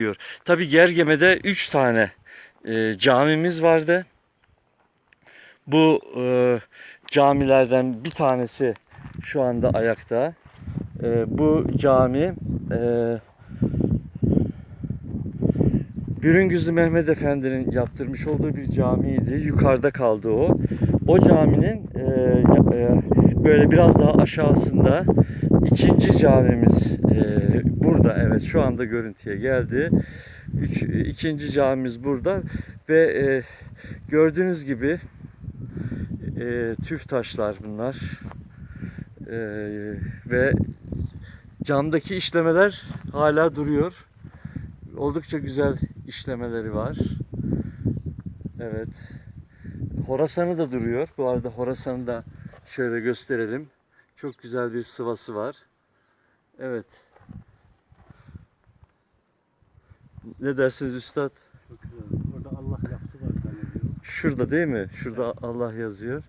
diyor. Tabi Gergeme'de 3 tane e, camimiz vardı. Bu e, camilerden bir tanesi şu anda ayakta. E, bu cami e, Bürüngüzlü Mehmet Efendi'nin yaptırmış olduğu bir camiydi. Yukarıda kaldı o. O caminin e, e, böyle biraz daha aşağısında ikinci camimiz e. Evet şu anda görüntüye geldi. Üç, ikinci camimiz burada ve e, gördüğünüz gibi e, tüf taşlar bunlar E, ve camdaki işlemeler hala duruyor. Oldukça güzel işlemeleri var. Evet. Horasan'ı da duruyor. Bu arada Horasan'ı da şöyle gösterelim. Çok güzel bir sıvası var. Evet. Ne dersiniz üstad? Çok güzel. Orada Allah lafı var zannediyorum. Şurada değil mi? Şurada Allah yazıyor.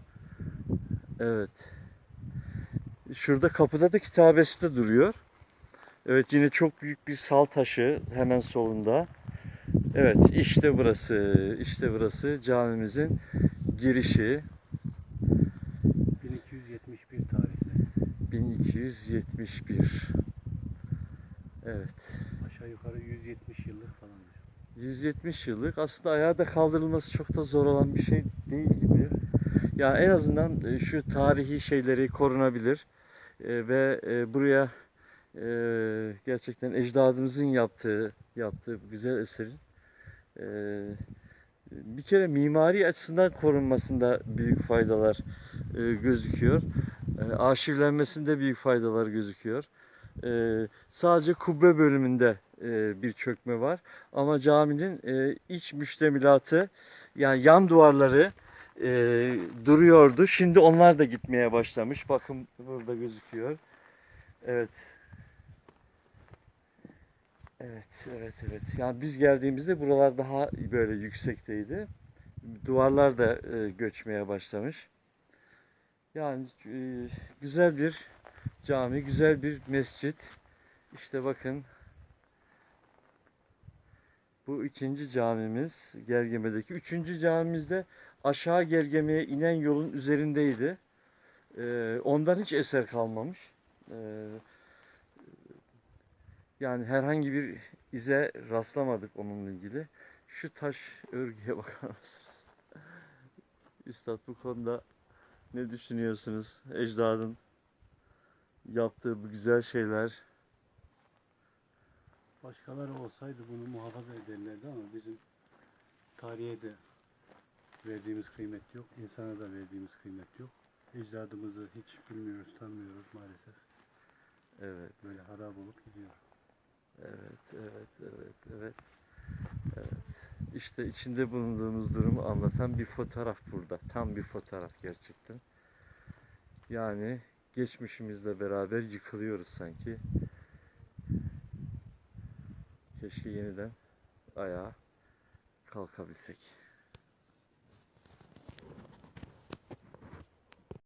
Evet. Şurada kapıda da kitabesi de duruyor. Evet yine çok büyük bir sal taşı hemen solunda. Evet işte burası. işte burası camimizin girişi. 1271 tarihli. 1271. Evet. Aşağı yukarı 170 yıllık falandır. 170 yıllık aslında ayağa da kaldırılması çok da zor olan bir şey değil gibi. Ya en azından e, şu tarihi şeyleri korunabilir E, ve e, buraya e, gerçekten ecdadımızın yaptığı yaptığı güzel eserin e, bir kere mimari açısından korunmasında büyük faydalar e, gözüküyor. E, arşivlenmesinde büyük faydalar gözüküyor. E, sadece kubbe bölümünde e, bir çökme var. Ama caminin e, iç müştemilatı yani yan duvarları e, duruyordu. Şimdi onlar da gitmeye başlamış. Bakın burada gözüküyor. Evet. Evet, evet, evet. Yani biz geldiğimizde buralar daha böyle yüksekteydi. Duvarlar da e, göçmeye başlamış. Yani e, güzel bir cami, güzel bir mescit. İşte bakın bu ikinci camimiz Gergeme'deki. Üçüncü camimiz de aşağı Gergeme'ye inen yolun üzerindeydi. Ee, ondan hiç eser kalmamış. Ee, yani herhangi bir ize rastlamadık onunla ilgili. Şu taş örgüye bakar mısınız? Üstad bu konuda ne düşünüyorsunuz? Ecdadın yaptığı bu güzel şeyler. Başkaları olsaydı bunu muhafaza ederlerdi ama bizim tarihe de verdiğimiz kıymet yok. insana da verdiğimiz kıymet yok. Ecdadımızı hiç bilmiyoruz, tanımıyoruz maalesef. Evet. Böyle harap olup gidiyor. Evet, evet, evet, evet. Evet. İşte içinde bulunduğumuz durumu anlatan bir fotoğraf burada. Tam bir fotoğraf gerçekten. Yani geçmişimizle beraber yıkılıyoruz sanki. Keşke yeniden ayağa kalkabilsek.